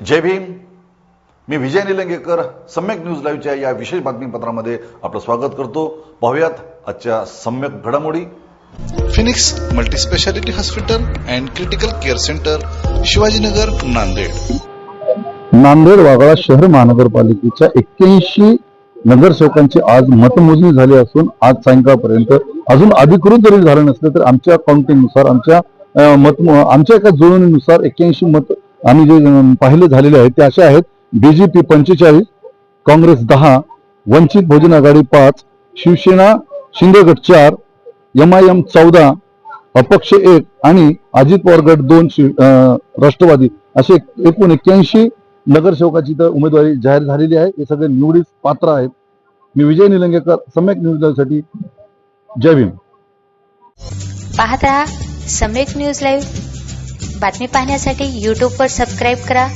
जय भीम. मी विजय निलंगेकर सम्यक न्यूज लाईव्हच्या या विशेष बातमीपत्रामध्ये आपलं स्वागत करतो. पाहुयात आजच्या सम्यक घडामोडी. Phoenix multispeciality hospital and critical care centre Shivajinagar Nanded. Nanded Waghala शहर महानगरपालिकेच्या एक्क्याऐंशी नगरसेवकांची आज मतमोजणी झाली असून आज सायंकाळपर्यंत अजून अधिकृत जरी झालं नसलं तर आमच्या काउंटिंगनुसार आमच्या मत आमच्या एका जुळवणीनुसार एक्क्याऐंशी मत आम्ही जे पाहिले झालेले आहेत ते असे आहेत. बीजेपी पंचेचाळीस काँग्रेस दहा वंचित बहुजन आघाडी पाच शिवसेना शिंदे गट चार एम आय एम चौदा अपक्ष एक आणि अजित पवार गट दोन राष्ट्रवादी असे एकूण एक्क्याऐंशी नगरसेवकाची तर उमेदवारी जाहीर झालेली आहे. हे सगळे निवडीस पात्र आहेत. मी विजय निलंगेकर सम्यक न्यूजसाठी जय भीम. पाहत राहा सम्यक न्यूज लाईव्ह बातमी पाहण्यासाठी यूट्यूबवर सबस्क्राईब करा.